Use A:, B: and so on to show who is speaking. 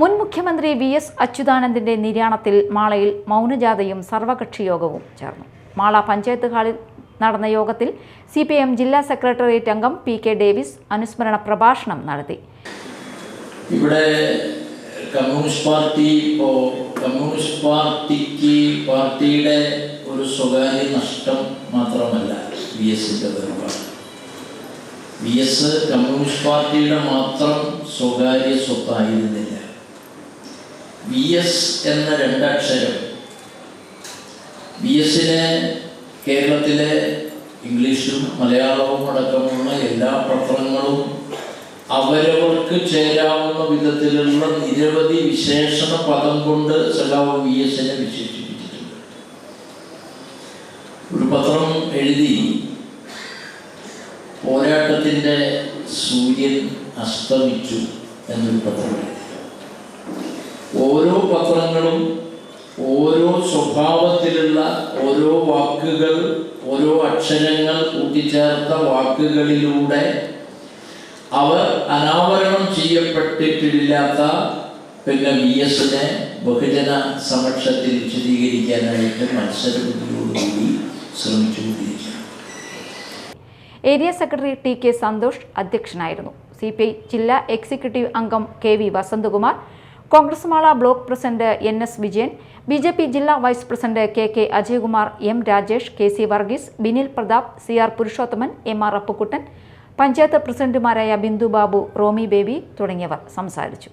A: മുൻ മുഖ്യമന്ത്രി V S അച്യുതാനന്ദന്റെ നിര്യാണത്തിൽ മാളയിൽ മൗനജാഥയും സർവകക്ഷി യോഗവും ചേർന്നു. മാള പഞ്ചായത്ത് ഹാളിൽ നടന്ന യോഗത്തിൽ സി പി എം ജില്ലാ സെക്രട്ടേറിയറ്റ് അംഗം പി കെ ഡേവിസ് അനുസ്മരണ പ്രഭാഷണം നടത്തി.
B: ഇവിടെ കമ്മ്യൂണിസ്റ്റ് പാർട്ടി ഇപ്പോൾ കമ്മ്യൂണിസ്റ്റ് പാർട്ടിക്ക് പാർട്ടിയുടെ ഒരു സ്വകാര്യ നഷ്ടം മാത്രമല്ല വി എസിന്റെ വി എസ് കമ്മ്യൂണിസ്റ്റ് പാർട്ടിയുടെ മാത്രം സ്വകാര്യ സ്വത്തായിരുന്നില്ല. വി എസ് എന്ന രണ്ടക്ഷരം. വി എസിനെ കേരളത്തിലെ ഇംഗ്ലീഷും മലയാളവും അടക്കമുള്ള എല്ലാ പത്രങ്ങളും അവരവർക്ക് ചേരാവുന്ന വിധത്തിലുള്ള നിരവധി വിശേഷണ പദം കൊണ്ട് സഖാവ് വി എസിനെ വിശേഷിപ്പിച്ചിട്ടുണ്ട്. ഒരു പത്രം എഴുതി പോരാട്ടത്തിന്റെ സൂര്യൻ അസ്തമിച്ചു എന്നൊരു പത്രം എഴുതി ഓരോ പത്രങ്ങളും ഓരോ സ്വഭാവത്തിലുള്ള ഓരോ വാക്കുകൾ ഓരോ അക്ഷരങ്ങൾ കൂട്ടിച്ചേർത്ത വാക്കുകളിലൂടെ അവർ അനാവരണം ചെയ്യപ്പെട്ടിട്ടില്ലാത്ത പിന്നെ വി എസിനെ ബഹുജന സമക്ഷത്തിൽ വിശദീകരിക്കാനായിട്ട് മത്സരബുദ്ധിയോടുകൂടി ശ്രമിച്ചുകൊണ്ടിരിക്കുകയാണ്.
A: Area secretary T K Santhosh അധ്യക്ഷനായിരുന്നു. സി പി ഐ ജില്ലാ എക്സിക്യൂട്ടീവ് അംഗം K V Vasanthakumar Congress Mala block president N S Vijayan B J P ജില്ലാ vice president K K Ajayakumar M Rajesh K C Varghese Binil Prathap C R Purushothaman M R Appukuttan panchayat പ്രസിഡന്റുമാരായ Bindu Babu Romy baby തുടങ്ങിയവർ സംസാരിച്ചു.